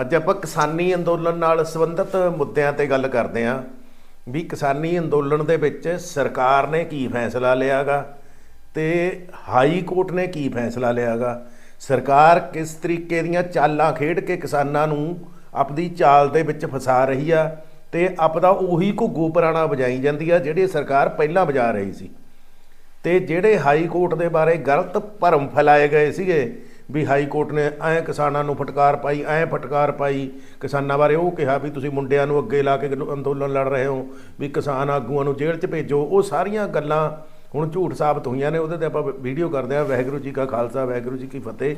ਅੱਜ ਆਪਾਂ ਕਿਸਾਨੀ ਅੰਦੋਲਨ ਨਾਲ ਸੰਬੰਧਿਤ ਮੁੱਦਿਆਂ ਤੇ ਗੱਲ ਕਰਦੇ ਹਾਂ ਵੀ ਕਿਸਾਨੀ ਅੰਦੋਲਨ ਦੇ ਵਿੱਚ ਸਰਕਾਰ ਨੇ ਕੀ ਫੈਸਲਾ ਲਿਆਗਾ ਤੇ ਹਾਈ ਕੋਰਟ ਨੇ ਕੀ ਫੈਸਲਾ ਲਿਆਗਾ। ਸਰਕਾਰ ਕਿਸ ਤਰੀਕੇ ਦੀਆਂ ਚਾਲਾਂ ਖੇਡ ਕੇ ਕਿਸਾਨਾਂ ਨੂੰ ਆਪਣੀ ਚਾਲ ਦੇ ਵਿੱਚ ਫਸਾ ਰਹੀ ਆ ਤੇ ਆਪਦਾ ਉਹੀ ਘੁੱਗੂ ਪੁਰਾਣਾ ਵਜਾਈ ਜਾਂਦੀ ਆ ਜਿਹੜੇ ਸਰਕਾਰ ਪਹਿਲਾਂ ਵਜਾ ਰਹੀ ਸੀ। ਤੇ ਜਿਹੜੇ ਹਾਈ ਕੋਰਟ ਦੇ ਬਾਰੇ ਗਲਤ ਭਰਮ ਫੈਲਾਏ ਗਏ ਸੀਗੇ ਵੀ ਹਾਈ ਕੋਰਟ ਨੇ ਐ ਕਿਸਾਨਾਂ ਨੂੰ ਫਟਕਾਰ ਪਾਈ, ਐ ਫਟਕਾਰ ਪਾਈ। ਕਿਸਾਨਾਂ ਬਾਰੇ ਉਹ ਕਿਹਾ ਵੀ ਤੁਸੀਂ ਮੁੰਡਿਆਂ ਨੂੰ ਅੱਗੇ ਲਾ ਕੇ ਅੰਦੋਲਨ ਲੜ ਰਹੇ ਹੋ, ਵੀ ਕਿਸਾਨ ਆਗੂਆਂ ਨੂੰ ਜੇਲ੍ਹ 'ਚ ਭੇਜੋ। ਉਹ ਸਾਰੀਆਂ ਗੱਲਾਂ ਹੁਣ ਝੂਠ ਸਾਬਤ ਹੋਈਆਂ ਨੇ, ਉਹਦੇ ਤੇ ਆਪਾਂ ਵੀਡੀਓ ਕਰਦੇ ਹਾਂ। ਵਾਹਿਗੁਰੂ ਜੀ ਕਾ ਖਾਲਸਾ, ਵਾਹਿਗੁਰੂ ਜੀ ਕੀ ਫਤਿਹ।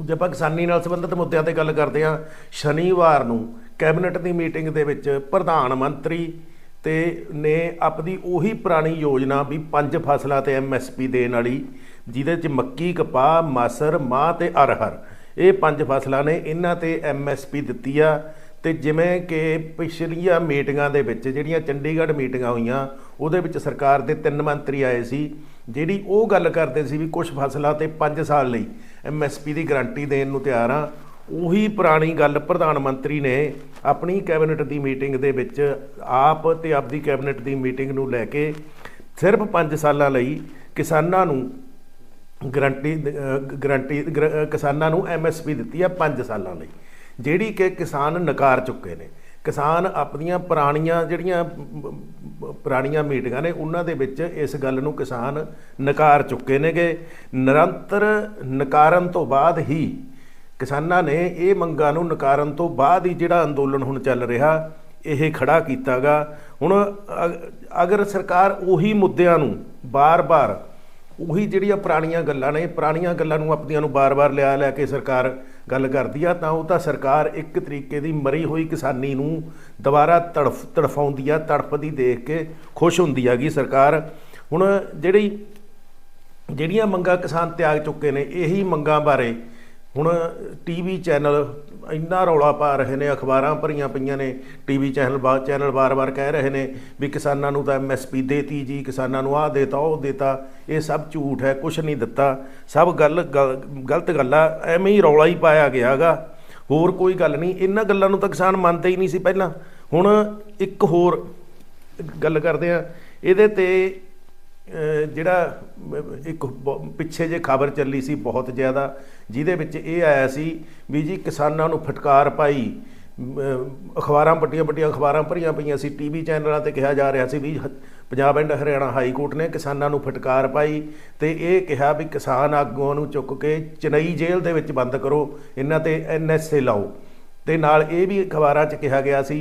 ਜੇ ਆਪਾਂ ਕਿਸਾਨੀ ਨਾਲ ਸੰਬੰਧਿਤ ਮੁੱਦਿਆਂ ਤੇ ਗੱਲ ਕਰਦੇ ਹਾਂ, ਸ਼ਨੀਵਾਰ ਨੂੰ ਕੈਬਨਿਟ ਦੀ ਮੀਟਿੰਗ ਦੇ ਵਿੱਚ ਪ੍ਰਧਾਨ ਮੰਤਰੀ ਤੇ ਨੇ ਆਪਦੀ ਉਹੀ ਪੁਰਾਣੀ ਯੋਜਨਾ ਵੀ ਪੰਜ ਫਸਲਾਂ ਤੇ ਐਮਐਸਪੀ ਦੇਣ ਵਾਲੀ, ਜਿਹਦੇ ਚ ਮੱਕੀ, ਕਪਾਹ, ਮਸਰ, ਮਾਹ ਤੇ ਅਰਹਰ। ਇਹ ਪੰਜ ਫਸਲਾਂ ਨੇ ਇਹਨਾਂ ਤੇ ਐਮਐਸਪੀ ਦਿੱਤੀ ਆ। ਤੇ ਜਿਵੇਂ ਕਿ ਪਿਛਲੀਆਂ ਮੀਟਿੰਗਾਂ ਦੇ ਵਿੱਚ, ਜਿਹੜੀਆਂ ਚੰਡੀਗੜ੍ਹ ਮੀਟਿੰਗਾਂ ਹੋਈਆਂ, ਉਹਦੇ ਵਿੱਚ ਸਰਕਾਰ ਦੇ ਤਿੰਨ ਮੰਤਰੀ ਆਏ ਸੀ, ਜਿਹੜੀ ਉਹ ਗੱਲ ਕਰਦੇ ਸੀ ਵੀ ਕੁਝ ਫਸਲਾਂ ਤੇ 5 ਸਾਲ ਲਈ ਐਮਐਸਪੀ ਦੀ ਗਾਰੰਟੀ ਦੇਣ ਨੂੰ ਤਿਆਰ ਆ। ਉਹੀ ਪੁਰਾਣੀ ਗੱਲ ਪ੍ਰਧਾਨ ਮੰਤਰੀ ਨੇ ਆਪਣੀ ਕੈਬਨਿਟ ਦੀ ਮੀਟਿੰਗ ਦੇ ਵਿੱਚ ਆਪ ਤੇ ਆਪਦੀ ਕੈਬਨਿਟ ਦੀ ਮੀਟਿੰਗ ਨੂੰ ਲੈ ਕੇ ਸਿਰਫ 5 ਸਾਲਾਂ ਲਈ ਕਿਸਾਨਾਂ ਨੂੰ ਗਰੰਟੀ ਗਰੰਟੀ ਕਿਸਾਨਾਂ ਨੂੰ ਐਮਐਸਪੀ ਦਿੱਤੀ ਹੈ 5 ਸਾਲਾਂ ਲਈ, ਜਿਹੜੀ ਕਿ ਕਿਸਾਨ ਨਕਾਰ ਚੁੱਕੇ ਨੇ। ਕਿਸਾਨ ਆਪਣੀਆਂ ਪੁਰਾਣੀਆਂ ਜਿਹੜੀਆਂ, ਪੁਰਾਣੀਆਂ ਮੀਟਿੰਗਾਂ ਨੇ, ਉਹਨਾਂ ਦੇ ਵਿੱਚ ਇਸ ਗੱਲ ਨੂੰ ਕਿਸਾਨ ਨਕਾਰ ਚੁੱਕੇ ਨੇਗੇ। ਨਿਰੰਤਰ ਨਕਾਰਨ ਤੋਂ ਬਾਅਦ ਹੀ ਕਿਸਾਨਾਂ ਨੇ ਇਹ ਮੰਗਾਂ ਨੂੰ ਨਕਾਰਨ ਤੋਂ ਬਾਅਦ ਹੀ ਜਿਹੜਾ ਅੰਦੋਲਨ ਹੁਣ ਚੱਲ ਰਿਹਾ, ਇਹ ਖੜਾ ਕੀਤਾਗਾ। ਹੁਣ ਅਗਰ ਸਰਕਾਰ ਉਹੀ ਮੁੱਦਿਆਂ ਨੂੰ ਬਾਰ-ਬਾਰ, ਉਹੀ ਜਿਹੜੀਆਂ ਪੁਰਾਣੀਆਂ ਗੱਲਾਂ ਨੇ, ਪੁਰਾਣੀਆਂ ਗੱਲਾਂ ਨੂੰ ਆਪਣੀਆਂ ਨੂੰ ਬਾਰ-ਬਾਰ ਲਿਆ ਲੈ ਕੇ ਸਰਕਾਰ ਗੱਲ ਕਰਦੀ ਆ, ਤਾਂ ਉਹ ਤਾਂ ਸਰਕਾਰ ਇੱਕ ਤਰੀਕੇ ਦੀ ਮਰੀ ਹੋਈ ਕਿਸਾਨੀ ਨੂੰ ਦੁਬਾਰਾ ਤੜਫ, ਤੜਫਾਉਂਦੀ ਆ, ਤੜਫਦੀ ਦੇਖ ਕੇ ਖੁਸ਼ ਹੁੰਦੀ ਆਗੀ ਸਰਕਾਰ। ਹੁਣ ਜਿਹੜੀ, ਜਿਹੜੀਆਂ ਮੰਗਾਂ ਕਿਸਾਨ ਤਿਆਗ ਚੁੱਕੇ ਨੇ, ਇਹੀ ਮੰਗਾਂ ਬਾਰੇ ਹੁਣ ਟੀਵੀ ਚੈਨਲ ਇੰਨਾ ਰੌਲਾ ਪਾ ਰਹੇ ਨੇ, ਅਖਬਾਰਾਂ ਭਰੀਆਂ ਪਈਆਂ ਨੇ, ਟੀਵੀ ਚੈਨਲ ਬਾ, ਚੈਨਲ ਬਾਰ-ਬਾਰ ਕਹਿ ਰਹੇ ਨੇ ਵੀ ਕਿਸਾਨਾਂ ਨੂੰ ਤਾਂ ਐਮਐਸਪੀ ਦੇਤੀ ਜੀ, ਕਿਸਾਨਾਂ ਨੂੰ ਆਹ ਦੇਤਾ, ਉਹ ਦੇਤਾ, ਇਹ ਸਭ ਝੂਠ ਹੈ ਕੁਝ ਨਹੀਂ ਦਿੱਤਾ। ਸਭ ਗੱਲ ਗਲਤ ਗੱਲ ਆ, ਐਵੇਂ ਹੀ ਰੌਲਾ ਹੀ ਪਾਇਆ ਗਿਆਗਾ ਹੋਰ ਕੋਈ ਗੱਲ ਨਹੀਂ, ਇਹਨਾਂ ਗੱਲਾਂ ਨੂੰ ਤਾਂ ਕਿਸਾਨ ਮੰਨਦੇ ਹੀ ਨਹੀਂ ਸੀ ਪਹਿਲਾਂ। ਹੁਣ ਇੱਕ ਹੋਰ ਗੱਲ ਕਰਦੇ ਆ, ਇਹਦੇ ਤੇ ਜਿਹੜਾ ਇੱਕ ਪਿੱਛੇ ਜੇ ਖਬਰ ਚੱਲੀ ਸੀ ਬਹੁਤ ਜ਼ਿਆਦਾ, ਜਿਹਦੇ ਵਿੱਚ ਇਹ ਆਇਆ ਸੀ ਵੀ ਜੀ ਕਿਸਾਨਾਂ ਨੂੰ ਫਟਕਾਰ ਪਾਈ ਅਖਬਾਰਾਂ ਪੱਟੀਆਂ ਪੱਟੀਆਂ ਅਖਬਾਰਾਂ ਭਰੀਆਂ ਪਈਆਂ ਸੀ, ਟੀਵੀ ਚੈਨਲਾਂ ਤੇ ਕਿਹਾ ਜਾ ਰਿਹਾ ਸੀ ਵੀ Punjab and Haryana high court ਨੇ ਕਿਸਾਨਾਂ ਨੂੰ ਫਟਕਾਰ ਪਾਈ ਤੇ ਇਹ ਕਿਹਾ ਵੀ ਕਿਸਾਨ ਆਗੂਆਂ ਨੂੰ ਚੁੱਕ ਕੇ ਚਨਈ ਜੇਲ੍ਹ ਦੇ ਵਿੱਚ ਬੰਦ ਕਰੋ, ਇਹਨਾਂ ਤੇ ਐਨਐਸਏ ਲਾਓ। ਤੇ ਨਾਲ ਇਹ ਵੀ ਅਖਬਾਰਾਂ 'ਚ ਕਿਹਾ ਗਿਆ ਸੀ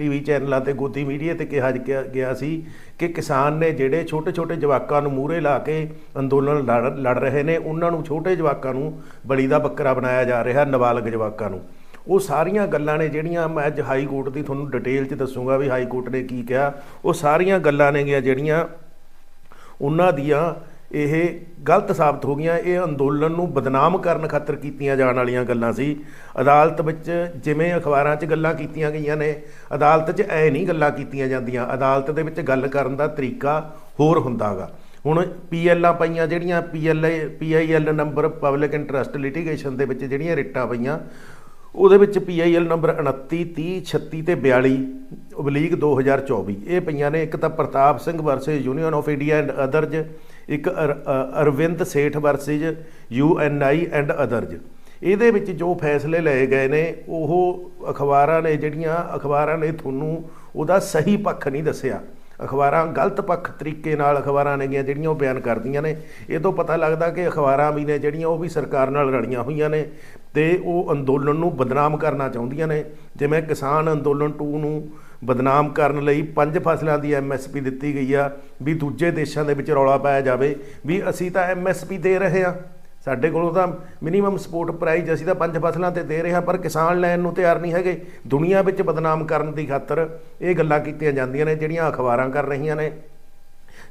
ਟੀਵੀ ਚੈਨਲਾਂ ਤੇ ਗੋਦੀ ਮੀਡੀਆ ਤੇ ਕਿਹਾ ਗਿਆ ਸੀ ਕਿ ਕਿਸਾਨ ਨੇ ਜਿਹੜੇ ਛੋਟੇ-ਛੋਟੇ ਜਵਾਕਾਂ ਨੂੰ ਮੂਹਰੇ ਲਾ ਕੇ ਅੰਦੋਲਨ ਲੜ ਰਹੇ ਨੇ, ਉਹਨਾਂ ਨੂੰ ਛੋਟੇ ਜਵਾਕਾਂ ਨੂੰ ਬਲੀ ਦਾ ਬੱਕਰਾ ਬਣਾਇਆ ਜਾ ਰਿਹਾ, ਨਾਬਾਲਗ ਜਵਾਕਾਂ ਨੂੰ। ਉਹ ਸਾਰੀਆਂ ਗੱਲਾਂ ਨੇ ਜਿਹੜੀਆਂ ਮੈਂ ਅੱਜ ਹਾਈ ਕੋਰਟ ਦੀ ਤੁਹਾਨੂੰ ਡਿਟੇਲ 'ਚ ਦੱਸੂਗਾ ਵੀ ਹਾਈ ਕੋਰਟ ਨੇ ਕੀ ਕਿਹਾ। ਉਹ ਸਾਰੀਆਂ ਗੱਲਾਂ ਨੇਗੀਆਂ ਜਿਹੜੀਆਂ ਉਹਨਾਂ ਦੀਆਂ ਇਹ ਗਲਤ ਸਾਬਤ ਹੋ ਗਈਆਂ। ਇਹ ਅੰਦੋਲਨ ਨੂੰ ਬਦਨਾਮ ਕਰਨ ਖਾਤਰ ਕੀਤੀਆਂ ਜਾਣ ਵਾਲੀਆਂ ਗੱਲਾਂ ਸੀ। ਅਦਾਲਤ ਵਿੱਚ ਜਿਵੇਂ ਅਖਬਾਰਾਂ 'ਚ ਗੱਲਾਂ ਕੀਤੀਆਂ ਗਈਆਂ ਨੇ, ਅਦਾਲਤ 'ਚ ਐ ਨਹੀਂ ਗੱਲਾਂ ਕੀਤੀਆਂ ਜਾਂਦੀਆਂ। ਅਦਾਲਤ ਦੇ ਵਿੱਚ ਗੱਲ ਕਰਨ ਦਾ ਤਰੀਕਾ ਹੋਰ ਹੁੰਦਾਗਾ। ਹੁਣ ਪੀਐਲਆਂ ਪਈਆਂ ਜਿਹੜੀਆਂ PLA PIL number public interest litigation ਦੇ ਵਿੱਚ ਜਿਹੜੀਆਂ ਰਿਟਾਂ ਪਈਆਂ, ਉਹਦੇ ਵਿੱਚ ਪੀਆਈਐਲ ਨੰਬਰ 29 30 36 ਤੇ 42 ਓਬਲੀਗ 2024 ਇਹ ਪਈਆਂ ਨੇ। ਇੱਕ ਤਾਂ Pratap Singh versus union of India and others ਇੱਕ Arvind Seth versus UNI and others. ਇਹਦੇ ਵਿੱਚ ਜੋ ਫੈਸਲੇ ਲਏ ਗਏ ਨੇ, ਉਹ ਅਖਬਾਰਾਂ ਨੇ ਜਿਹੜੀਆਂ, ਅਖਬਾਰਾਂ ਨੇ ਤੁਹਾਨੂੰ ਉਹਦਾ ਸਹੀ ਪੱਖ ਨਹੀਂ ਦੱਸਿਆ। ਅਖਬਾਰਾਂ ਗਲਤ ਪੱਖ ਤਰੀਕੇ ਨਾਲ ਅਖਬਾਰਾਂ ਨੇਗੀਆਂ ਜਿਹੜੀਆਂ ਉਹ ਬਿਆਨ ਕਰਦੀਆਂ ਨੇ। ਇਹ ਤੋਂ ਪਤਾ ਲੱਗਦਾ ਕਿ ਅਖਬਾਰਾਂ ਵੀ ਨੇ ਜਿਹੜੀਆਂ, ਉਹ ਵੀ ਸਰਕਾਰ ਨਾਲ ਰਲੀਆਂ ਹੋਈਆਂ ਨੇ ਤੇ ਉਹ ਅੰਦੋਲਨ ਨੂੰ ਬਦਨਾਮ ਕਰਨਾ ਚਾਹੁੰਦੀਆਂ ਨੇ। ਜਿਵੇਂ ਕਿਸਾਨ ਅੰਦੋਲਨ 2 ਨੂੰ ਬਦਨਾਮ ਕਰਨ ਲਈ ਪੰਜ ਫਸਲਾਂ ਦੀ ਐਮਐਸਪੀ ਦਿੱਤੀ ਗਈ ਆ, ਵੀ ਦੂਜੇ ਦੇਸ਼ਾਂ ਦੇ ਵਿੱਚ ਰੌਲਾ ਪਾਇਆ ਜਾਵੇ, ਵੀ ਅਸੀਂ ਤਾਂ ਐਮਐਸਪੀ ਦੇ ਰਹੇ ਆ ਸਾਡੇ ਕੋਲੋਂ ਤਾਂ ਮਿਨੀਮਮ ਸਪੋਰਟ ਪ੍ਰਾਈਜ਼ ਅਸੀਂ ਤਾਂ ਪੰਜ ਫਸਲਾਂ ਤੇ ਦੇ ਰਹੇ ਹਾਂ, ਪਰ ਕਿਸਾਨ ਲੈਣ ਨੂੰ ਤਿਆਰ ਨਹੀਂ ਹੈਗੇ। ਦੁਨੀਆ ਵਿੱਚ ਬਦਨਾਮ ਕਰਨ ਦੀ ਖਾਤਰ ਇਹ ਗੱਲਾਂ ਕੀਤੀਆਂ ਜਾਂਦੀਆਂ ਨੇ, ਜਿਹੜੀਆਂ ਅਖਬਾਰਾਂ ਕਰ ਰਹੀਆਂ ਨੇ।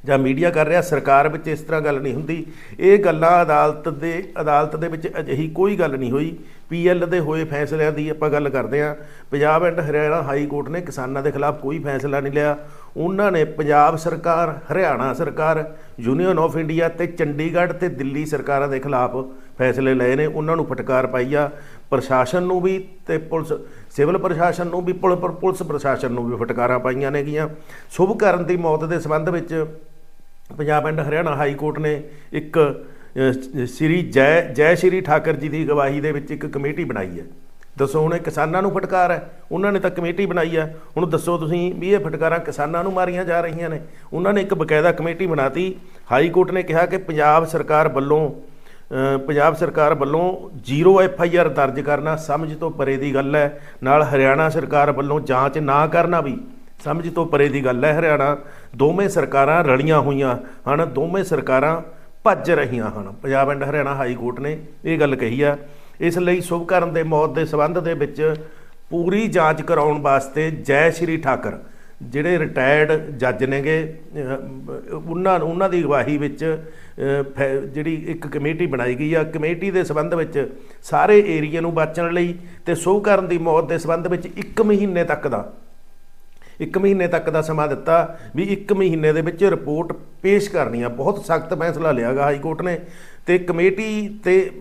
ਜਾਂ ਮੀਡੀਆ ਕਰ ਰਿਹਾ, ਸਰਕਾਰ ਵਿੱਚ ਇਸ ਤਰ੍ਹਾਂ ਗੱਲ ਨਹੀਂ ਹੁੰਦੀ। ਇਹ ਗੱਲਾਂ ਅਦਾਲਤ ਦੇ ਅਦਾਲਤ ਦੇ ਵਿੱਚ ਅਜਿਹੀ ਕੋਈ ਗੱਲ ਨਹੀਂ ਹੋਈ। ਪੀਐਲ ਦੇ ਹੋਏ ਫੈਸਲਿਆਂ ਦੀ ਆਪਾਂ ਗੱਲ ਕਰਦੇ ਹਾਂ। Punjab and Haryana high court ਨੇ ਕਿਸਾਨਾਂ ਦੇ ਖਿਲਾਫ ਕੋਈ ਫੈਸਲਾ ਨਹੀਂ ਲਿਆ। ਉਹਨਾਂ ਨੇ ਪੰਜਾਬ ਸਰਕਾਰ, ਹਰਿਆਣਾ ਸਰਕਾਰ, ਯੂਨੀਅਨ ਆਫ ਇੰਡੀਆ ਤੇ ਚੰਡੀਗੜ੍ਹ ਤੇ ਦਿੱਲੀ ਸਰਕਾਰਾਂ ਦੇ ਖਿਲਾਫ ਫੈਸਲੇ ਲਏ ਨੇ। ਉਹਨਾਂ ਨੂੰ ਫਟਕਾਰ ਪਾਈ ਆ। ਪ੍ਰਸ਼ਾਸਨ ਨੂੰ ਵੀ ਤੇ ਪੁਲਿਸ, ਸਿਵਲ ਪ੍ਰਸ਼ਾਸਨ ਨੂੰ ਵੀ ਪੁਲ- ਪੁਲ- ਪੁਲਿਸ ਪ੍ਰਸ਼ਾਸਨ ਨੂੰ ਵੀ ਫਟਕਾਰਾਂ ਪਾਈਆਂ ਨੇਗੀਆਂ। ਸ਼ੁਭ ਕਰਨ ਦੀ ਮੌਤ ਦੇ ਸੰਬੰਧ ਵਿੱਚ Punjab and Haryana high court ਨੇ ਇੱਕ ਸ੍ਰੀ ਜੈ ਜੈ ਸ਼੍ਰੀ ਠਾਕਰ ਜੀ ਦੀ ਗਵਾਹੀ ਦੇ ਵਿੱਚ ਇੱਕ ਕਮੇਟੀ ਬਣਾਈ ਹੈ। ਦੱਸੋ ਹੁਣ ਇਹ ਕਿਸਾਨਾਂ ਨੂੰ ਫਟਕਾਰ ਹੈ? ਉਹਨਾਂ ਨੇ ਤਾਂ ਕਮੇਟੀ ਬਣਾਈ ਹੈ। ਹੁਣ ਦੱਸੋ ਤੁਸੀਂ ਵੀ ਇਹ ਫਟਕਾਰਾਂ ਕਿਸਾਨਾਂ ਨੂੰ ਮਾਰੀਆਂ ਜਾ ਰਹੀਆਂ ਨੇ। ਉਹਨਾਂ ਨੇ ਇੱਕ ਬਕਾਇਦਾ ਕਮੇਟੀ ਬਣਾਤੀ। ਹਾਈ ਕੋਰਟ ਨੇ ਕਿਹਾ ਕਿ ਪੰਜਾਬ ਸਰਕਾਰ ਵੱਲੋਂ ਪੰਜਾਬ ਸਰਕਾਰ ਵੱਲੋਂ ਜ਼ੀਰੋ ਐਫ ਆਈ ਆਰ ਦਰਜ ਕਰਨਾ ਸਮਝ ਤੋਂ ਪਰੇ ਦੀ ਗੱਲ ਹੈ। ਨਾਲ ਹਰਿਆਣਾ ਸਰਕਾਰ ਵੱਲੋਂ ਜਾਂਚ ਨਾ ਕਰਨਾ ਵੀ। ਸਮਝ ਤੋਂ ਪਰੇ ਦੀ ਗੱਲ ਹੈ ਹਰਿਆਣਾ। ਦੋਵੇਂ ਸਰਕਾਰਾਂ ਰਲੀਆਂ ਹੋਈਆਂ ਹਨ, ਦੋਵੇਂ ਸਰਕਾਰਾਂ ਭੱਜ ਰਹੀਆਂ ਹਨ। Punjab and Haryana high court ਨੇ ਇਹ ਗੱਲ ਕਹੀ ਆ। ਇਸ ਲਈ ਸ਼ੁਭਕਰਨ ਦੇ ਮੌਤ ਦੇ ਸਬੰਧ ਦੇ ਵਿੱਚ ਪੂਰੀ ਜਾਂਚ ਕਰਾਉਣ ਵਾਸਤੇ ਜੈ ਸ਼੍ਰੀ ਠਾਕਰ, ਜਿਹੜੇ ਰਿਟਾਇਰਡ ਜੱਜ ਨੇਗੇ ਉਹਨਾਂ ਉਹਨਾਂ ਦੀ ਅਗਵਾਈ ਵਿੱਚ ਫੈ- ਜਿਹੜੀ ਇੱਕ ਕਮੇਟੀ ਬਣਾਈ ਗਈ ਆ। ਕਮੇਟੀ ਦੇ ਸਬੰਧ ਵਿੱਚ ਸਾਰੇ ਏਰੀਆ ਨੂੰ ਬਚਣ ਲਈ ਤੇ ਸ਼ੁਭਕਰਨ ਦੀ ਮੌਤ ਦੇ ਸਬੰਧ ਵਿੱਚ 1 ਮਹੀਨੇ ਤੱਕ ਦਾ ਇੱਕ ਮਹੀਨੇ ਤੱਕ ਦਾ ਸਮਾਂ ਦਿੱਤਾ ਵੀ ਇੱਕ ਮਹੀਨੇ ਦੇ ਵਿੱਚ ਰਿਪੋਰਟ ਪੇਸ਼ ਕਰਨੀ ਆ। ਬਹੁਤ ਸਖਤ ਫੈਸਲਾ ਲਿਆਗਾ ਹਾਈ ਕੋਰਟ ਨੇ। ਤੇ ਕਮੇਟੀ ਤੇ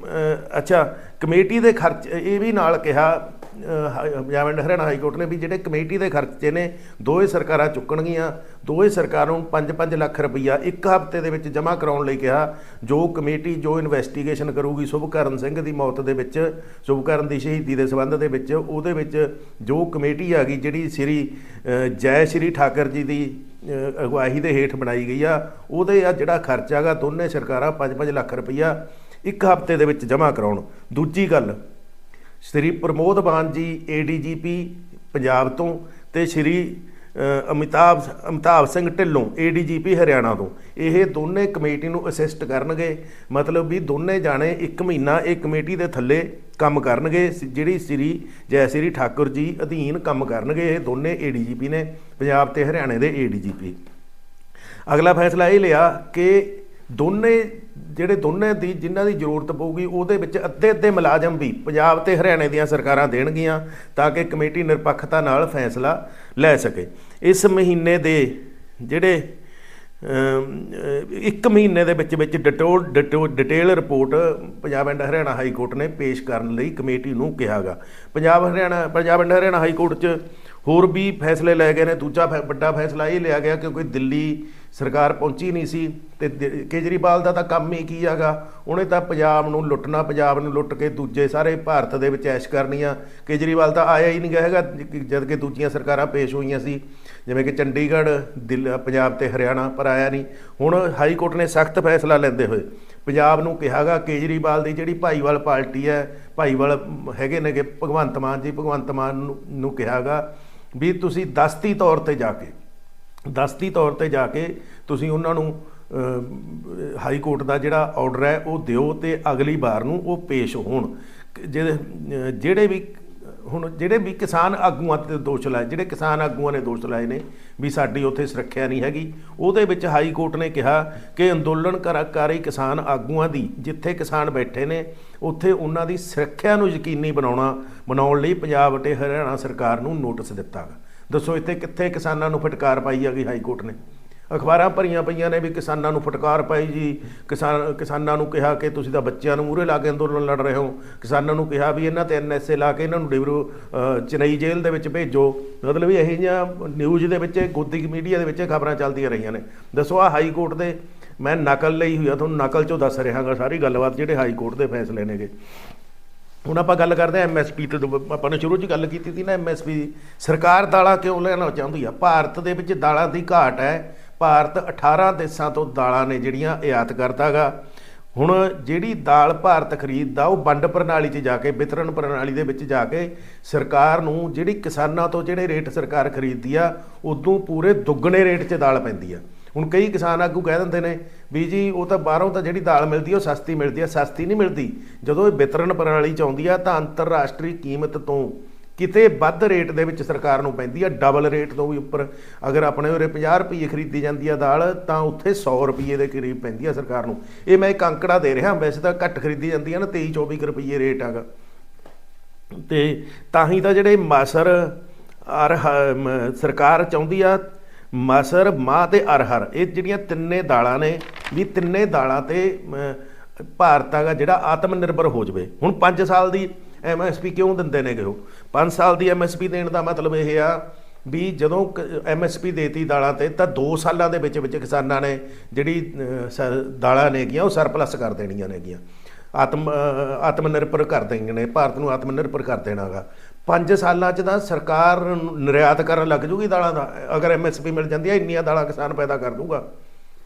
ਅੱਛਾ, ਕਮੇਟੀ ਦੇ ਖਰਚ, ਇਹ ਵੀ ਨਾਲ ਕਿਹਾ Punjab and Haryana high court ਨੇ ਵੀ ਜਿਹੜੇ ਕਮੇਟੀ ਦੇ ਖਰਚੇ ਨੇ ਦੋਵੇਂ ਸਰਕਾਰਾਂ ਚੁੱਕਣਗੀਆਂ। ਦੋਵੇਂ ਸਰਕਾਰਾਂ ਨੂੰ 5-5 ਲੱਖ ਰੁਪਈਆ ਇੱਕ ਹਫ਼ਤੇ ਦੇ ਵਿੱਚ ਜਮ੍ਹਾਂ ਕਰਾਉਣ ਲਈ ਕਿਹਾ। ਜੋ ਕਮੇਟੀ ਜੋ ਇਨਵੈਸਟੀਗੇਸ਼ਨ ਕਰੂਗੀ ਸ਼ੁਭਕਰਨ ਸਿੰਘ ਦੀ ਮੌਤ ਦੇ ਵਿੱਚ ਸ਼ੁਭਕਰਨ ਦੀ ਸ਼ਹੀਦੀ ਦੇ ਸੰਬੰਧ ਦੇ ਵਿੱਚ ਉਹਦੇ ਵਿੱਚ ਜੋ ਕਮੇਟੀ ਆ ਗਈ ਜਿਹੜੀ ਸ੍ਰੀ ਜੈ ਸ੍ਰੀ ਠਾਕਰ ਜੀ ਦੀ ਅਹ, ਅਗਵਾਈ ਦੇ ਹੇਠ ਬਣਾਈ ਗਈ ਆ ਉਹਦੇ ਆ ਜਿਹੜਾ ਖਰਚਾ ਹੈਗਾ ਦੋਨੇ ਸਰਕਾਰਾਂ 5-5 ਲੱਖ ਰੁਪਈਆ ਇੱਕ ਹਫ਼ਤੇ ਦੇ ਵਿੱਚ ਜਮ੍ਹਾਂ ਕਰਾਉਣ। ਦੂਜੀ ਗੱਲ ਸ਼੍ਰੀ ਪ੍ਰਮੋਦ ਬਾਨ ਜੀ ਏਡੀਜੀਪੀ ਪੰਜਾਬ ਤੋਂ ਤੇ ਸ਼੍ਰੀ ਅਮਿਤਾਭ ਅਮਿਤਾਭ ਸਿੰਘ ਢਿੱਲੋਂ ਏਡੀਜੀਪੀ ਹਰਿਆਣਾ ਤੋਂ। ਇਹ ਦੋਨੇ ਕਮੇਟੀ ਨੂੰ ਅਸਿਸਟ ਕਰਨਗੇ। ਮਤਲਬ ਵੀ ਦੋਨੇ ਜਾਣੇ ਇੱਕ ਮਹੀਨਾ ਇਹ ਕਮੇਟੀ ਦੇ ਥੱਲੇ ਕੰਮ ਕਰਨਗੇ। ਸ- ਜਿਹੜੀ ਸ਼੍ਰੀ ਜੈ ਸ਼੍ਰੀ ਠਾਕੁਰ ਜੀ ਅਧੀਨ ਕੰਮ ਕਰਨਗੇ, ਇਹ ਦੋਨੇ ਏਡੀਜੀਪੀ ਨੇ, ਪੰਜਾਬ ਤੇ ਹਰਿਆਣੇ ਦੇ ਏਡੀਜੀਪੀ ਅਗਲਾ ਫੈਸਲਾ ਇਹ ਲਿਆ ਕਿ ਦੋਨੇ ਜਿਹੜੇ ਦੋਨੇ ਦੀ ਜਿਨ੍ਹਾਂ ਦੀ ਜ਼ਰੂਰਤ ਪਊਗੀ, ਉਹਦੇ ਵਿੱਚ ਅੱਧੇ ਅੱਧੇ ਮੁਲਾਜ਼ਮ ਵੀ ਪੰਜਾਬ ਤੇ ਹਰਿਆਣੇ ਦੀਆਂ ਸਰਕਾਰਾਂ ਦੇਣਗੀਆਂ ਤਾਂ ਕਿ ਕਮੇਟੀ ਨਿਰਪੱਖਤਾ ਨਾਲ ਫੈਸਲਾ ਲੈ ਸਕੇ। ਇਸ ਮਹੀਨੇ ਦੇ ਜਿਹੜੇ ਇੱਕ ਮਹੀਨੇ ਦੇ ਵਿੱਚ ਵਿੱਚ ਡਿਟੋਲ, ditto- detail report Punjab and Haryana high court ਨੇ ਪੇਸ਼ ਕਰਨ ਲਈ ਕਮੇਟੀ ਨੂੰ ਕਿਹਾਗਾ। Punjab Haryana, Punjab and Haryana high court 'ਚ ਹੋਰ ਵੀ ਫੈਸਲੇ ਲਏ ਗਏ ਨੇ, ਦੂਜਾ ਫੈ- ਵੱਡਾ ਫੈਸਲਾ ਇਹ ਲਿਆ ਗਿਆ ਕਿਉਂਕਿ ਦਿੱਲੀ ਸਰਕਾਰ ਪਹੁੰਚੀ ਨਹੀਂ ਸੀ ਤੇ ਦ- ਕੇਜਰੀਵਾਲ ਦਾ ਤਾਂ ਕੰਮ ਹੀ ਕੀ ਹੈਗਾ? ਉਹਨੇ ਤਾਂ ਪੰਜਾਬ ਨੂੰ ਲੁੱਟਣਾ, ਪੰਜਾਬ ਨੂੰ ਲੁੱਟ ਕੇ ਦੂਜੇ ਸਾਰੇ ਭਾਰਤ ਦੇ ਵਿੱਚ ਐਸ਼ ਕਰਨੀਆਂ। ਕੇਜਰੀਵਾਲ ਤਾਂ ਆਇਆ ਹੀ ਨਹੀਂ ਗਿਆ ਹੈਗਾ, ਜਦ ਕਿ ਦੂਜੀਆਂ ਸਰਕਾਰਾਂ ਪੇਸ਼ ਹੋਈਆਂ ਸੀ। ਜਿਵੇਂ ਕਿ ਚੰਡੀਗੜ੍ਹ, ਦਿੱਲੀ, ਪੰਜਾਬ ਤੇ ਹਰਿਆਣਾ ਪਰ ਆਇਆ ਨਹੀਂ। ਹੁਣ ਹਾਈ ਕੋਰਟ ਨੇ ਸਖਤ ਫੈਸਲਾ ਲੈਂਦੇ ਹੋਏ ਪੰਜਾਬ ਨੂੰ ਕਿਹਾਗਾ ਕੇਜਰੀਵਾਲ ਦੀ ਜਿਹੜੀ ਭਾਈਵਾਲ ਪਾਰਟੀ ਹੈ, ਭਾਈਵਾਲ ਹੈਗੇ ਨੇਗੇ, ਭਗਵੰਤ ਮਾਨ ਜੀ, ਭਗਵੰਤ ਮਾਨ ਨੂੰ ਨੂੰ ਕਿਹਾਗਾ ਵੀ ਤੁਸੀਂ ਦਸਤੀ ਤੌਰ ਤੇ ਜਾ ਕੇ, ਦਸਤੀ ਤੌਰ ਤੇ ਜਾ ਕੇ ਤੁਸੀਂ ਉਹਨਾਂ ਨੂੰ ਹਾਈ ਕੋਰਟ ਦਾ ਜਿਹੜਾ ਆਰਡਰ ਹੈ, ਉਹ ਦਿਓ ਤੇ ਅਗਲੀ ਵਾਰ ਨੂੰ ਉਹ ਪੇਸ਼ ਹੋਣ। ਕ- ਜਿਹੜੇ ਜਿਹੜੇ ਵੀ ਹੁਣ ਜਿਹੜੇ ਵੀ ਕਿਸਾਨ ਆਗੂਆਂ ਤੇ ਦੋਸ਼ ਲਾਏ, ਜਿਹੜੇ ਕਿਸਾਨ ਆਗੂਆਂ ਨੇ ਦੋਸ਼ ਲਾਏ ਨੇ ਵੀ ਸਾਡੀ ਉੱਥੇ ਸੁਰੱਖਿਆ ਨਹੀਂ ਹੈਗੀ, ਉਹਦੇ ਵਿੱਚ ਹਾਈ ਕੋਰਟ ਨੇ ਕਿਹਾ ਕਿ ਅੰਦੋਲਨ ਕਰਾਕਾਰੀ ਕਿਸਾਨ ਆਗੂਆਂ ਦੀ, ਜਿੱਥੇ ਕਿਸਾਨ ਬੈਠੇ ਨੇ, ਉੱਥੇ ਉਹਨਾਂ ਦੀ ਸੁਰੱਖਿਆ ਨੂੰ ਯਕੀਨੀ ਬਣਾਉਣਾ, ਬਣਾਉਣ ਲਈ ਪੰਜਾਬ ਅਤੇ ਹਰਿਆਣਾ ਸਰਕਾਰ ਨੂੰ ਨੋਟਿਸ ਦਿੱਤਾ ਦੱਸੋ ਇੱਥੇ ਕਿੱਥੇ ਕਿਸਾਨਾਂ ਨੂੰ ਫਟਕਾਰ ਪਾਈ ਆ ਗਈ ਹਾਈ ਕੋਰਟ ਨੇ? ਅਖਬਾਰਾਂ ਭਰੀਆਂ ਪਈਆਂ ਨੇ ਵੀ ਕਿਸਾਨਾਂ ਨੂੰ ਫਟਕਾਰ ਪਾਈ ਜੀ। ਕਿਸਾਨ, ਕਿਸਾਨਾਂ ਨੂੰ ਕਿਹਾ ਕਿ ਤੁਸੀਂ ਤਾਂ ਬੱਚਿਆਂ ਨੂੰ ਮੂਹਰੇ ਲਾ ਕੇ ਅੰਦੋਲਨ ਲੜ ਰਹੇ ਹੋ। ਕਿਸਾਨਾਂ ਨੂੰ ਕਿਹਾ ਵੀ ਇਹਨਾਂ ਤੇ ਐਨਐਸਏ ਲਾ ਕੇ ਇਹਨਾਂ ਨੂੰ ਡਿਬਰੂ ਚਨਈ ਜੇਲ੍ਹ ਦੇ ਵਿੱਚ ਭੇਜੋ। ਮਤਲਬ ਵੀ ਇਹੋ ਜਿਹੀਆਂ ਨਿਊਜ਼ ਦੇ ਵਿੱਚ, ਗੋਦੀ ਮੀਡੀਆ ਦੇ ਵਿੱਚ ਖਬਰਾਂ ਚੱਲਦੀਆਂ ਰਹੀਆਂ ਨੇ। ਦੱਸੋ ਆ ਹਾਈ ਕੋਰਟ ਦੇ, ਮੈਂ ਨਕਲ ਲਈ ਹੋਈ ਆ, ਤੁਹਾਨੂੰ ਨਕਲ ਚੋਂ ਦੱਸ ਰਿਹਾਗਾ, ਸਾਰੀ ਗੱਲਬਾਤ ਜਿਹੜੇ ਹਾਈ ਕੋਰਟ ਦੇ ਫੈਸਲੇ ਨੇਗੇ। ਹੁਣ ਆਪਾਂ ਗੱਲ ਕਰਦੇ ਆ ਐਮਐਸਪੀ ਤੇ ਤੋਂ। ਆਪਾਂ ਨੇ ਸ਼ੁਰੂ 'ਚ ਗੱਲ ਕੀਤੀ ਸੀ ਨਾ ਐਮਐਸਪੀ ਸਰਕਾਰ ਦਾਲਾਂ ਕਿਉਂ ਲੈਣਾ ਚਾਹੁੰਦੀ ਆ? ਭਾਰਤ ਦੇ ਵਿੱਚ ਦਾਲਾਂ ਦੀ ਘਾਟ ਹੈ। ਭਾਰਤ 18 ਦੇਸ਼ਾਂ ਤੋਂ ਦਾਲਾਂ ਨੇ ਜਿਹੜੀਆਂ ਆਯਾਤ ਕਰਦਾਗਾ। ਹੁਣ ਜਿਹੜੀ ਦਾਲ ਭਾਰਤ ਖਰੀਦਦਾ ਉਹ ਵੰਡ ਪ੍ਰਣਾਲੀ 'ਚ ਜਾ ਕੇ, ਵਿਤਰਨ ਪ੍ਰਣਾਲੀ ਦੇ ਵਿੱਚ ਜਾ ਕੇ ਸਰਕਾਰ ਨੂੰ ਜਿਹੜੀ ਕਿਸਾਨਾਂ ਤੋਂ ਜਿਹੜੇ ਰੇਟ ਸਰਕਾਰ ਖਰੀਦਦੀ ਆ, ਉਦੋਂ ਪੂਰੇ ਦੁੱਗਣੇ ਰੇਟ 'ਚ ਦਾਲ ਪੈਂਦੀ ਆ। ਹੁਣ ਕਈ ਕਿਸਾਨ ਆਗੂ ਕਹਿ ਦਿੰਦੇ ਨੇ ਵੀ ਜੀ, ਉਹ ਤਾਂ ਬਾਹਰੋਂ ਤਾਂ ਜਿਹੜੀ ਦਾਲ ਮਿਲਦੀ ਉਹ ਸਸਤੀ ਮਿਲਦੀ ਆ, ਸਸਤੀ ਨਹੀਂ ਮਿਲਦੀ। ਜਦੋਂ ਇਹ ਵਿਤਰਨ ਪ੍ਰਣਾਲੀ ਚ ਆਉਂਦੀ ਆ, ਤਾਂ ਅੰਤਰਰਾਸ਼ਟਰੀ ਕੀਮਤ ਤੋਂ ਕਿਤੇ ਵੱਧ ਰੇਟ ਦੇ ਵਿੱਚ ਸਰਕਾਰ ਨੂੰ ਪੈਂਦੀ ਆ ਡਬਲ ਰੇਟ ਤੋਂ ਵੀ ਉੱਪਰ। ਅਗਰ ਆਪਣੇ ਉਰੇ 50 ਰੁਪਏ ਖਰੀਦੀ ਜਾਂਦੀ ਆ ਦਾਲ ਤਾਂ ਉੱਥੇ 100 ਰੁਪਏ ਦੇ ਕਰੀਬ ਪੈਂਦੀ ਆ ਸਰਕਾਰ ਨੂੰ। ਇਹ ਮੈਂ ਇੱਕ ਅੰਕੜਾ ਦੇ ਰਿਹਾ ਵੈਸੇ ਤਾਂ ਘੱਟ ਖਰੀਦੀ ਜਾਂਦੀ ਆ ਨਾ 23 24 ਰੁਪਏ ਰੇਟ ਹੈਗਾ। ਤੇ ਤਾਂ ਹੀ ਤਾਂ ਜਿਹੜੇ ਮਾਸਰ ਅਰ ਹ- ਸਰਕਾਰ ਚਾਹੁੰਦੀ ਆ ਮਸਰ ਮਾਂ ਤੇ ਅਰਹਰ ਇਹ ਜਿਹੜੀਆਂ ਤਿੰਨੇ ਦਾਲਾਂ ਨੇ ਵੀ ਤਿੰਨੇ ਦਾਲਾਂ ਤੇ ਮ, ਭਾਰਤ ਹੈਗਾ ਜਿਹੜਾ ਆਤਮ ਨਿਰਭਰ ਹੋ ਜਾਵੇ। ਹੁਣ 5 ਸਾਲ ਦੀ ਐਮਐਸਪੀ ਕਿਉਂ ਦਿੰਦੇ ਨੇਗੇ ਉਹ 5 ਸਾਲ ਦੀ ਐਮਐਸਪੀ ਦੇਣ ਦਾ ਮਤਲਬ ਇਹ ਆ ਵੀ ਜਦੋਂ ਐਮਐਸਪੀ ਦੇਤੀ ਦਾਲਾਂ ਤੇ, ਤਾਂ 2 ਸਾਲਾਂ ਦੇ ਵਿੱਚ ਵਿੱਚ ਕਿਸਾਨਾਂ ਨੇ ਜਿਹੜੀ ਸਰ- ਦਾਲਾਂ ਨੇਗੀਆਂ, ਉਹ ਸਰਪਲਸ ਕਰ ਦੇਣੀਆਂ ਨੇਗੀਆਂ। ਆਤਮ ਆਤਮ ਨਿਰਭਰ ਕਰ ਦੇਣਗੇ ਨੇ, ਭਾਰਤ ਨੂੰ ਆਤਮ ਨਿਰਭਰ ਕਰ ਦੇਣਾਗਾ। 5 ਸਾਲਾਂ 'ਚ ਤਾਂ ਸਰਕਾਰ ਨਿਰਯਾਤ ਕਰਨ ਲੱਗ ਜੂਗੀ ਦਾਲਾਂ ਦਾ। ਅਗਰ ਐਮਐਸਪੀ ਮਿਲ ਜਾਂਦੀ ਹੈ ਇੰਨੀਆਂ ਦਾਲਾਂ ਕਿਸਾਨ ਪੈਦਾ ਕਰ ਦੂਗਾ।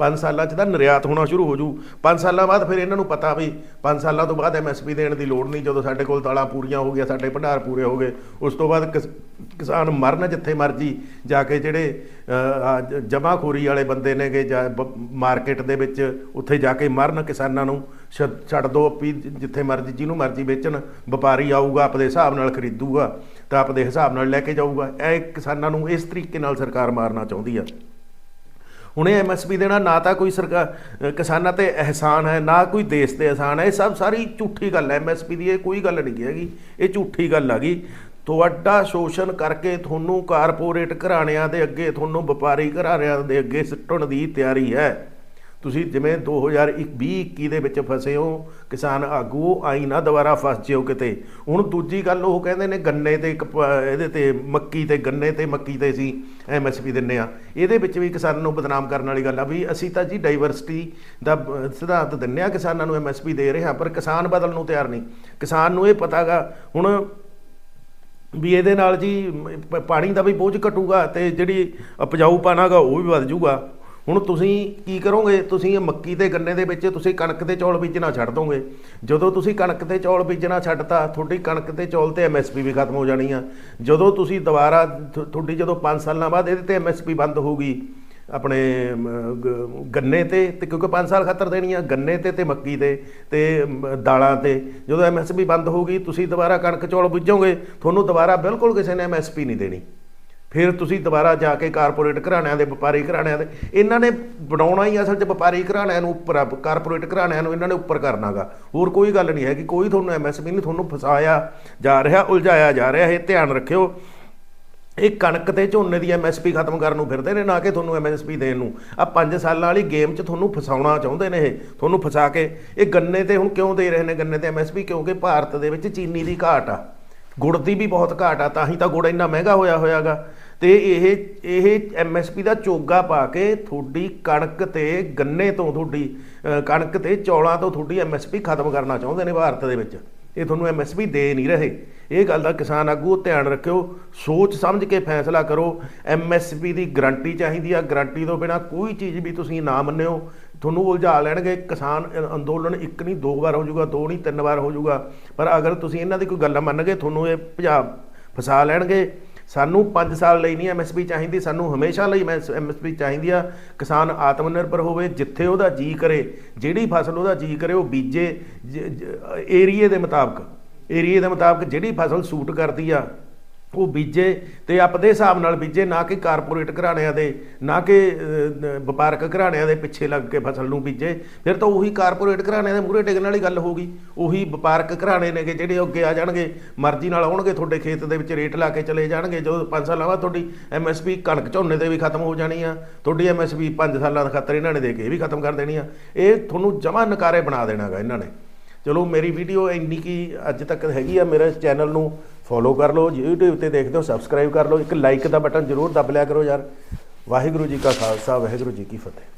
5 ਸਾਲਾਂ 'ਚ ਤਾਂ ਨਿਰਯਾਤ ਹੋਣਾ ਸ਼ੁਰੂ ਹੋ ਜੂ। 5 ਸਾਲਾਂ ਬਾਅਦ ਫਿਰ ਇਹਨਾਂ ਨੂੰ ਪਤਾ ਵੀ 5 ਸਾਲਾਂ ਤੋਂ ਬਾਅਦ ਐਮਐਸਪੀ ਦੇਣ ਦੀ ਲੋੜ ਨਹੀਂ। ਜਦੋਂ ਸਾਡੇ ਕੋਲ ਦਾਲਾਂ ਪੂਰੀਆਂ ਹੋ ਗਈਆਂ, ਸਾਡੇ ਭੰਡਾਰ ਪੂਰੇ ਹੋ ਗਏ, ਉਸ ਤੋਂ ਬਾਅਦ ਕਿਸ- ਕਿਸਾਨ ਮਰਨ ਜਿੱਥੇ ਮਰਜ਼ੀ ਜਾ ਕੇ ਜਿਹੜੇ ਜਮਾਖੋਰੀ ਵਾਲੇ ਬੰਦੇ ਨੇਗੇ ਜਾਂ ਮਾਰਕੀਟ ਦੇ ਵਿੱਚ ਉੱਥੇ ਜਾ ਕੇ ਮਰਨ ਕਿਸਾਨਾਂ ਨੂੰ। ਛੱਡ ਛੱਡ ਦੋ ਵੀ ਜਿੱਥੇ ਮਰਜ਼ੀ, ਜਿਹਨੂੰ ਮਰਜ਼ੀ ਵੇਚਣ। ਵਪਾਰੀ ਆਊਗਾ ਆਪਦੇ ਹਿਸਾਬ ਨਾਲ ਖਰੀਦੂਗਾ ਤਾਂ ਆਪਦੇ ਹਿਸਾਬ ਨਾਲ ਲੈ ਕੇ ਜਾਊਗਾ। ਇਹ ਕਿਸਾਨਾਂ ਨੂੰ ਇਸ ਤਰੀਕੇ ਨਾਲ ਸਰਕਾਰ ਮਾਰਨਾ ਚਾਹੁੰਦੀ ਆ। ਹੁਣ ਇਹ ਐਮਐਸਪੀ ਦੇਣਾ ਨਾ ਤਾਂ ਕੋਈ ਸਰਕਾਰ ਕਿਸਾਨਾਂ ਤੇ ਅਹਿਸਾਨ ਹੈ, ਨਾ ਕੋਈ ਦੇਸ਼ ਤੇ ਅਹਿਸਾਨ ਹੈ। ਇਹ ਸਭ ਸਾਰੀ ਝੂਠੀ ਗੱਲ ਹੈ। ਐਮਐਸਪੀ ਦੀ ਇਹ ਕੋਈ ਗੱਲ ਨਹੀਂ ਹੈਗੀ। ਇਹ ਝੂਠੀ ਗੱਲ ਹੈਗੀ ਤੁਹਾਡਾ ਸ਼ੋਸ਼ਣ ਕਰਕੇ ਤੁਹਾਨੂੰ ਕਾਰਪੋਰੇਟ ਘਰਾਣਿਆਂ ਦੇ ਅੱਗੇ, ਤੁਹਾਨੂੰ ਵਪਾਰੀ ਘਰਾਣਿਆਂ ਦੇ ਅੱਗੇ ਸਿੱਟਣ ਦੀ ਤਿਆਰੀ ਹੈ। ਤੁਸੀਂ ਜਿਵੇਂ 2020-21 ਦੇ ਵਿੱਚ ਫਸੇ ਹੋ, ਕਿਸਾਨ ਆਗੂ ਆਈ ਨਾ ਦੁਬਾਰਾ ਫਸ ਜਿਓ ਕਿਤੇ। ਹੁਣ ਦੂਜੀ ਗੱਲ ਉਹ ਕਹਿੰਦੇ ਨੇ ਗੰਨੇ ਤੇ ਕਪ- ਇਹਦੇ ਤੇ ਮੱਕੀ ਤੇ ਗੰਨੇ ਤੇ ਮੱਕੀ ਤੇ ਸੀ ਐਮਐਸਪੀ ਦਿੰਨੇ ਆ। ਇਹਦੇ ਵਿੱਚ ਵੀ ਕਿਸਾਨਾਂ ਨੂੰ ਬਦਨਾਮ ਕਰਨ ਵਾਲੀ ਗੱਲ ਆ ਵੀ ਅਸੀਂ ਤਾਂ ਜੀ ਡਾਈਵਰਸਿਟੀ ਦਾ ਸਿਧਾਂਤ ਦਿੰਨੇ ਆ, ਕਿਸਾਨਾਂ ਨੂੰ ਐਮਐਸਪੀ ਦੇ ਰਹੇ ਹਾਂ, ਪਰ ਕਿਸਾਨ ਬਦਲਣ ਨੂੰ ਤਿਆਰ ਨਹੀਂ। ਕਿਸਾਨ ਨੂੰ ਇਹ ਪਤਾਗਾ ਹੁਣ ਵੀ ਇਹਦੇ ਨਾਲ ਜੀ ਪਾਣੀ ਦਾ ਵੀ ਬੋਝ ਘਟੂਗਾ ਤੇ ਜਿਹੜੀ ਉਪਜਾਊਪਾਨਾਗਾ ਉਹ ਵੀ ਵੱਧ ਜਾਊਗਾ ਹੁਣ ਤੁਸੀਂ ਕੀ ਕਰੋਗੇ? ਤੁਸੀਂ ਇਹ ਮੱਕੀ ਤੇ ਗੰਨੇ ਦੇ ਵਿੱਚ ਤੁਸੀਂ ਕਣਕ ਤੇ ਚੌਲ ਬੀਜਣਾ ਛੱਡ ਦੋਗੇ। ਜਦੋਂ ਤੁਸੀਂ ਕਣਕ ਤੇ ਚੌਲ ਬੀਜਣਾ ਛੱਡਤਾ, ਤੁਹਾਡੀ ਕਣਕ ਤੇ ਚੌਲ ਤੇ ਐਮਐਸਪੀ ਵੀ ਖਤਮ ਹੋ ਜਾਣੀ ਆ। ਜਦੋਂ ਤੁਸੀਂ ਦੁਬਾਰਾ ਤੁਹਾਡੀ ਜਦੋਂ 5 ਸਾਲਾਂ ਬਾਅਦ ਇਹਦੇ ਤੇ ਐਮਐਸਪੀ ਬੰਦ ਹੋਊਗੀ, ਆਪਣੇ ਗ- ਗੰਨੇ ਤੇ ਤੇ ਕਿਉਂਕਿ 5 ਸਾਲ ਖਾਤਰ ਦੇਣੀ ਆ, ਗੰਨੇ ਤੇ ਤੇ ਮੱਕੀ ਤੇ ਤੇ ਦਾਲਾਂ ਤੇ। ਜਦੋਂ ਐਮਐਸਪੀ ਬੰਦ ਹੋਊਗੀ, ਤੁਸੀਂ ਦੁਬਾਰਾ ਕਣਕ ਚੌਲ ਬੀਜੋਗੇ, ਤੁਹਾਨੂੰ ਦੁਬਾਰਾ ਬਿਲਕੁਲ ਕਿਸੇ ਨੇ ਐਮਐਸਪੀ ਨਹੀਂ ਦੇਣੀ। ਫਿਰ ਤੁਸੀਂ ਦੁਬਾਰਾ ਜਾ ਕੇ ਕਾਰਪੋਰੇਟ ਘਰਾਣਿਆਂ ਦੇ ਵਪਾਰੀ ਘਰਾਣਿਆਂ ਦੇ ਇਹਨਾਂ ਨੇ ਬਣਾਉਣਾ ਹੀ ਅਸਲ 'ਚ ਵਪਾਰੀ ਘਰਾਣਿਆਂ ਨੂੰ ਉੱਪਰ ਆ, ਕਾਰਪੋਰੇਟ ਘਰਾਣਿਆਂ ਨੂੰ ਇਹਨਾਂ ਨੇ ਉੱਪਰ ਕਰਨਾਗਾ ਹੋਰ ਕੋਈ ਗੱਲ ਨਹੀਂ ਹੈਗੀ ਕੋਈ ਤੁਹਾਨੂੰ ਐਮਐਸਪੀ ਨਹੀਂ ਤੁਹਾਨੂੰ ਫਸਾਇਆ ਜਾ ਰਿਹਾ ਉਲਝਾਇਆ ਜਾ ਰਿਹਾ ਇਹ ਧਿਆਨ ਰੱਖਿਓ। ਇਹ ਕਣਕ ਤੇ ਝੋਨੇ ਦੀ ਐਮਐਸਪੀ ਖਤਮ ਕਰਨ ਨੂੰ ਫਿਰਦੇ ਨੇ ਨਾ ਕਿ ਤੁਹਾਨੂੰ ਐਮਐਸਪੀ ਦੇਣ ਨੂੰ। ਆ 5 ਸਾਲਾਂ ਵਾਲੀ ਗੇਮ 'ਚ ਤੁਹਾਨੂੰ ਫਸਾਉਣਾ ਚਾਹੁੰਦੇ ਨੇ ਇਹ ਤੁਹਾਨੂੰ ਫਸਾ ਕੇ। ਇਹ ਗੰਨੇ ਤੇ ਹੁਣ ਕਿਉਂ ਦੇ ਰਹੇ ਨੇ ਗੰਨੇ ਤੇ ਐਮਐਸਪੀ ਕਿਉਂਕਿ ਭਾਰਤ ਦੇ ਵਿੱਚ ਚੀਨੀ ਦੀ ਘਾਟ ਆ। ਗੁੜ ਦੀ ਵੀ ਬਹੁਤ ਘਾਟ ਆ ਤਾਂ ਹੀ ਤਾਂ ਗੁੜ ਇੰਨਾ ਮਹਿੰਗਾ ਹੋਇਆ ਹੋਇਆਗਾ। ਤੇ ਇਹ ਇਹ ਐਮਐਸਪੀ ਦਾ ਚੋਗਾ ਪਾ ਕੇ ਤੁਹਾਡੀ ਕਣਕ ਤੇ ਗੰਨੇ ਤੋਂ ਤੁਹਾਡੀ ਕਣਕ ਤੇ ਚੌਲਾਂ ਤੋਂ ਤੁਹਾਡੀ ਐਮਐਸਪੀ ਖਤਮ ਕਰਨਾ ਚਾਹੁੰਦੇ ਨੇ ਭਾਰਤ ਦੇ ਵਿੱਚ। ਇਹ ਤੁਹਾਨੂੰ ਐਮਐਸਪੀ ਦੇ ਨਹੀਂ ਰਹੇ। ਇਹ ਗੱਲ ਦਾ ਕਿਸਾਨ ਆਗੂ ਧਿਆਨ ਰੱਖਿਓ, ਸੋਚ ਸਮਝ ਕੇ ਫੈਸਲਾ ਕਰੋ। ਐਮਐਸਪੀ ਦੀ ਗਰੰਟੀ ਚਾਹੀਦੀ ਆ। ਗਰੰਟੀ ਤੋਂ ਬਿਨਾ ਕੋਈ ਚੀਜ਼ ਵੀ ਤੁਸੀਂ ਨਾ ਮੰਨਿਓ। ਤੁਹਾਨੂੰ ਉਲਝਾ ਲੈਣਗੇ। ਕਿਸਾਨ ਅੰਦੋਲਨ ਇੱਕ ਨਹੀਂ, ਦੋ ਵਾਰ ਹੋ ਜਾਊਗਾ, ਦੋ ਨਹੀਂ, ਤਿੰਨ ਵਾਰ ਹੋ ਜਾਊਗਾ। ਪਰ ਅਗਰ ਤੁਸੀਂ ਇਹਨਾਂ ਦੀ ਕੋਈ ਗੱਲ ਮੰਨ ਗਏ ਤੁਹਾਨੂੰ ਇਹ ਭਜਾ, ਫਸਾ ਲੈਣਗੇ। ਸਾਨੂੰ 5 ਸਾਲ ਲਈ ਨਹੀਂ ਐਮਐਸਪੀ ਚਾਹੀਦੀ, ਸਾਨੂੰ ਹਮੇਸ਼ਾ ਲਈ ਐਮਐਸਪੀ ਚਾਹੀਦੀ ਆ। ਕਿਸਾਨ ਆਤਮ ਨਿਰਭਰ ਹੋਵੇ, ਜਿੱਥੇ ਉਹਦਾ ਜੀ ਕਰੇ, ਜਿਹੜੀ ਫਸਲ ਉਹਦਾ ਜੀ ਕਰੇ, ਉਹ ਬੀਜੇ ਏਰੀਏ ਦੇ ਮੁਤਾਬਕ, ਏਰੀਏ ਦੇ ਮੁਤਾਬਕ ਜਿਹੜੀ ਫਸਲ ਸੂਟ ਕਰਦੀ ਆ ਉਹ ਬੀਜੇ ਤੇ ਆਪਦੇ ਹਿਸਾਬ ਨਾਲ ਬੀਜੇ, ਨਾ ਕਿ ਕਾਰਪੋਰੇਟ ਘਰਾਣਿਆਂ ਦੇ, ਨਾ ਕਿ ਵਪਾਰਕ ਘਰਾਣਿਆਂ ਦੇ ਪਿੱਛੇ ਲੱਗ ਕੇ ਫਸਲ ਨੂੰ ਬੀਜੇ। ਫਿਰ ਤਾਂ ਉਹੀ ਕਾਰਪੋਰੇਟ ਘਰਾਣਿਆਂ ਦੇ ਮੂਹਰੇ ਟਿਕਣ ਵਾਲੀ ਗੱਲ ਹੋਗੀ ਉਹੀ ਵਪਾਰਕ ਘਰਾਣੇ ਨੇਗੇ ਜਿਹੜੇ ਅੱਗੇ ਆ ਜਾਣਗੇ, ਮਰਜ਼ੀ ਨਾਲ ਆਉਣਗੇ, ਤੁਹਾਡੇ ਖੇਤ ਦੇ ਵਿੱਚ ਰੇਟ ਲਾ ਕੇ ਚਲੇ ਜਾਣਗੇ। ਜਦੋਂ 5 ਸਾਲਾਂ ਬਾਅਦ ਤੁਹਾਡੀ ਐਮਐਸਪੀ ਕਣਕ ਝੋਨੇ ਤੇ ਵੀ ਖਤਮ ਹੋ ਜਾਣੀ ਆ, ਤੁਹਾਡੀ ਐਮਐਸਪੀ 5 ਸਾਲਾਂ ਦਾ ਖਾਤਰ ਇਹਨਾਂ ਨੇ ਦੇ ਕੇ ਇਹ ਵੀ ਖਤਮ ਕਰ ਦੇਣੀ ਆ। ਇਹ ਤੁਹਾਨੂੰ ਜਮਾ ਨਕਾਰੇ ਬਣਾ ਦੇਣਾਗਾ ਇਹਨਾਂ ਨੇ। ਚਲੋ, ਮੇਰੀ ਵੀਡੀਓ ਇੰਨੀ ਕੀ ਅੱਜ ਤੱਕ ਹੈਗੀ ਆ, ਮੇਰੇ ਚੈਨਲ ਨੂੰ ਫੋਲੋ ਕਰ ਲਓ, YouTube ਤੇ ਦੇਖਦੇ ਹੋ ਸਬਸਕ੍ਰਾਈਬ ਕਰ ਲਓ, ਇੱਕ ਲਾਈਕ ਦਾ ਬਟਨ ਜ਼ਰੂਰ ਦੱਬ ਲਿਆ ਕਰੋ ਯਾਰ। ਵਾਹਿਗੁਰੂ ਜੀ ਕਾ ਖਾਲਸਾ, ਵਾਹਿਗੁਰੂ ਜੀ ਕੀ ਫਤਿਹ।